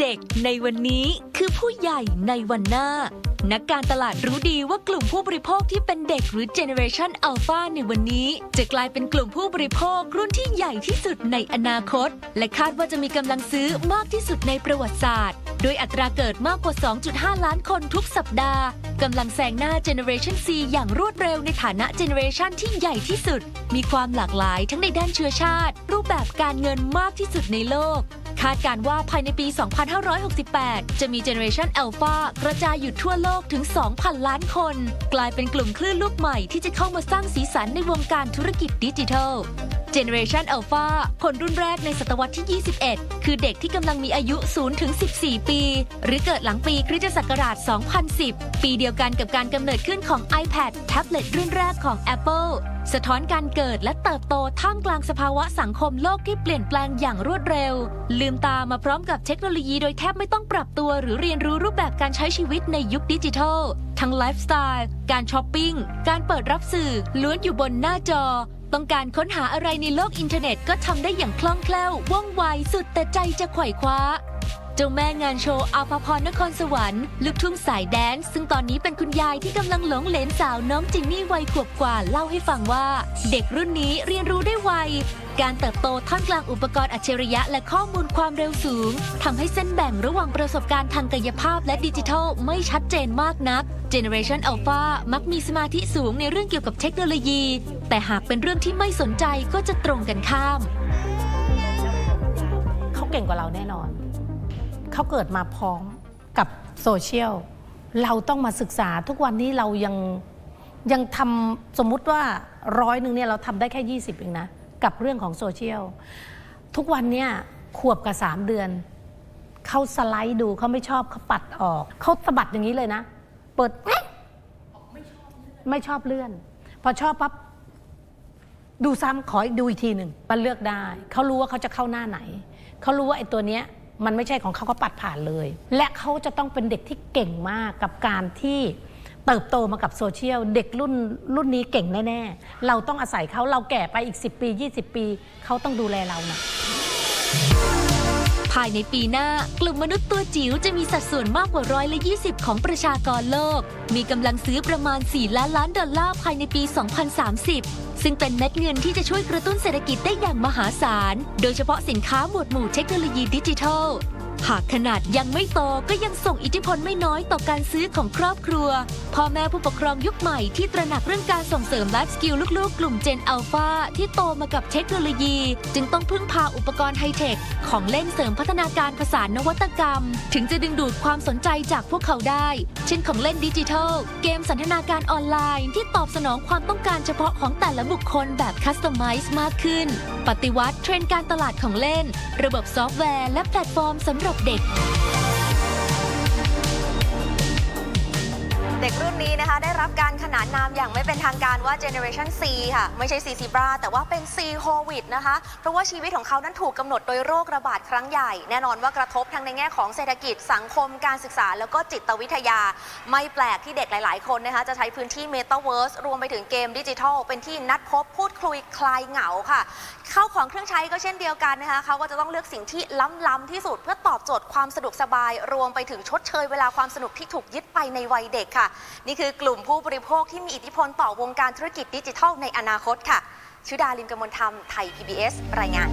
เด็กในวันนี้คือผู้ใหญ่ในวันหน้า นักการตลาดรู้ดีว่ากลุ่มผู้บริโภคที่เป็นเด็กหรือ Generation Alpha ในวันนี้ จะกลายเป็นกลุ่มผู้บริโภครุ่นที่ใหญ่ที่สุดในอนาคต และคาดว่าจะมีกำลังซื้อมากที่สุดในประวัติศาสตร์ โดยอัตราเกิดมากกว่า 2.5 ล้านคนทุกสัปดาห์กำลังแซงหน้า Generation C อย่างรวดเร็วในฐานะ Generation ที่ใหญ่ที่สุด มีความหลากหลายทั้งในด้านเชื้อชาติ รูปแบบการเงินมากที่สุดในโลก คาดการว่าภายในปี 2568 จะมี Generation Alpha กระจายอยู่ทั่วโลกถึง 2,000 ล้านคน กลายเป็นกลุ่มคลื่นลูกใหม่ที่จะเข้ามาสร้างสีสันในวงการธุรกิจดิจิทัล Generation Alpha คนรุ่นแรกในศตวรรษที่ 21 คือเด็กที่กำลังมีอายุ 0 ถึง 14 ปี หรือเกิดหลังปีคริสตศักราช 2010 ปีเดียวกันกับการกำเนิดขึ้นของ iPad แท็บเล็ตรุ่นแรกของ Apple สะท้อนการเกิดและเติบโตท่ามกลางสภาวะสังคมโลกที่เปลี่ยนแปลงอย่างรวดเร็ว ลืมตามาพร้อมกับเทคโนโลยีโดยแทบไม่ต้องปรับตัวหรือเรียนรู้รูปแบบการใช้ชีวิตในยุคดิจิทัล ทั้งไลฟ์สไตล์ การช้อปปิ้ง การเปิดรับสื่อล้วนอยู่บนหน้าจอ ต้องการค้นหาอะไรในโลกอินเทอร์เน็ตก็ทำได้อย่างคล่องแคล่วว่องไวสุดแต่ใจจะไขว่คว้า เจ้าแม่งานโชว์อาภาพรนครสวรรค์ลูกทุ่งสายแดนซ์ซึ่งตอนนี้เป็นคุณยายที่กำลังหลงเหลนสาวน้องจินนี่วัยขวบกว่าเล่าให้ฟังว่า เด็กรุ่นนี้เรียนรู้ได้ไวการเติบโตท่ามกลางอุปกรณ์อัจฉริยะและข้อมูลความเร็วสูงทำให้เส้นแบ่งระหว่างประสบการณ์ทางกายภาพและดิจิทัลไม่ชัดเจนมากนัก Generation Alpha มักมีสมาธิสูงในเรื่องเกี่ยวกับเทคโนโลยี แต่หากเป็นเรื่องที่ไม่สนใจก็จะตรงกันข้าม เขาเก่งกว่าเราแน่นอน เขาเกิดมาพร้อมกับโซเชียล เราต้องมาศึกษาทุกวันนี้เรายังยังทำสมมุติว่าร้อยหนึ่งเนี่ยเราทำได้แค่ 20เองนะ กับเรื่องของโซเชียล ทุกวันเนี่ยขวบกับ 3 เดือน เขาสไลด์ดูเขาไม่ชอบเขาปัดออก เขาสะบัดอย่างนี้เลยนะ เปิดไม่ชอบเลื่อน พอชอบปั๊บ ดูซ้ำขออีกดูอีกทีหนึ่งมันเลือกได้ เขารู้ว่าเขาจะเข้าหน้าไหน เขารู้ว่าไอ้ตัวเนี้ยมันไม่ใช่ของเขาเขาปัดผ่านเลย และเขาจะต้องเป็นเด็กที่เก่งมากกับการที่เติบโตมากับโซเชียล เด็กรุ่นรุ่นนี้เก่งแน่ ๆ เราต้องอาศัยเขาเราแก่ไปอีก 10 ปี 20 ปี เขาต้องดูแลเรานะภายในปีหน้ากลุ่มมนุษย์ตัวจิ๋วจะมีสัดส่วนมากกว่าร้อยละ 20 ของประชากรโลก มีกำลังซื้อประมาณ 4 ล้านล้านดอลลาร์ภายในปี 2030 ซึ่งเป็นเม็ดเงินที่จะช่วยกระตุ้นเศรษฐกิจได้อย่างมหาศาล โดยเฉพาะสินค้าหมวดหมู่เทคโนโลยีดิจิทัล หากขนาดยังไม่โตก็ยังส่งอิทธิพลไม่น้อยต่อการซื้อของครอบครัว พ่อแม่ผู้ปกครองยุคใหม่ที่ตระหนักเรื่องการส่งเสริมไลฟ์สกิลลูกๆ กลุ่ม Gen Alpha ที่โตมากับเทคโนโลยี จึงต้องพึ่งพาอุปกรณ์ไฮเทค ของเล่นเสริมพัฒนาการผสานวัตกรรม ถึงจะดึงดูดความสนใจจากพวกเขาได้ เช่นของเล่นดิจิทัล เกมสันทนาการออนไลน์ ที่ตอบสนองความต้องการเฉพาะของแต่ละบุคคลแบบคัสตอมไมซ์มากขึ้น ปฏิวัติเทรนด์การตลาดของเล่น ระบบซอฟต์แวร์และแพลตฟอร์มสำหรับเด็ก เด็กรุ่นนี้นะคะได้รับการ นานนามอย่างไม่เป็นทางการว่า Generation C ค่ะ ไม่ใช่ C Zebra แต่ว่าเป็น C COVID นะคะ เพราะว่าชีวิตของเขานั้นถูกกำหนดโดยโรคระบาดครั้งใหญ่ แน่นอนว่ากระทบทั้งในแง่ของเศรษฐกิจสังคมการศึกษา แล้วก็จิตวิทยา ไม่แปลกที่เด็กหลาย ๆ คนนะคะ จะใช้พื้นที่ Metaverse รวมไปถึงเกมดิจิทัล เป็นที่นัดพบพูดคุยคลายเหงาค่ะเข้าของเครื่องใช้ก็เช่นเดียวกันนะคะเขาก็จะต้องเลือกสิ่งที่ล้ำ ๆ ที่สุดเพื่อตอบโจทย์ความสะดวกสบาย รวมไปถึงชดเชยเวลาความสนุกที่ถูกยึดไปในวัยเด็กค่ะ นี่คือกลุ่มผู้บริโภคที่มีอิทธิพลต่อวงการธุรกิจดิจิทัลในอนาคตค่ะชุดาลิมกมลธรรมไทย PBS รายงาน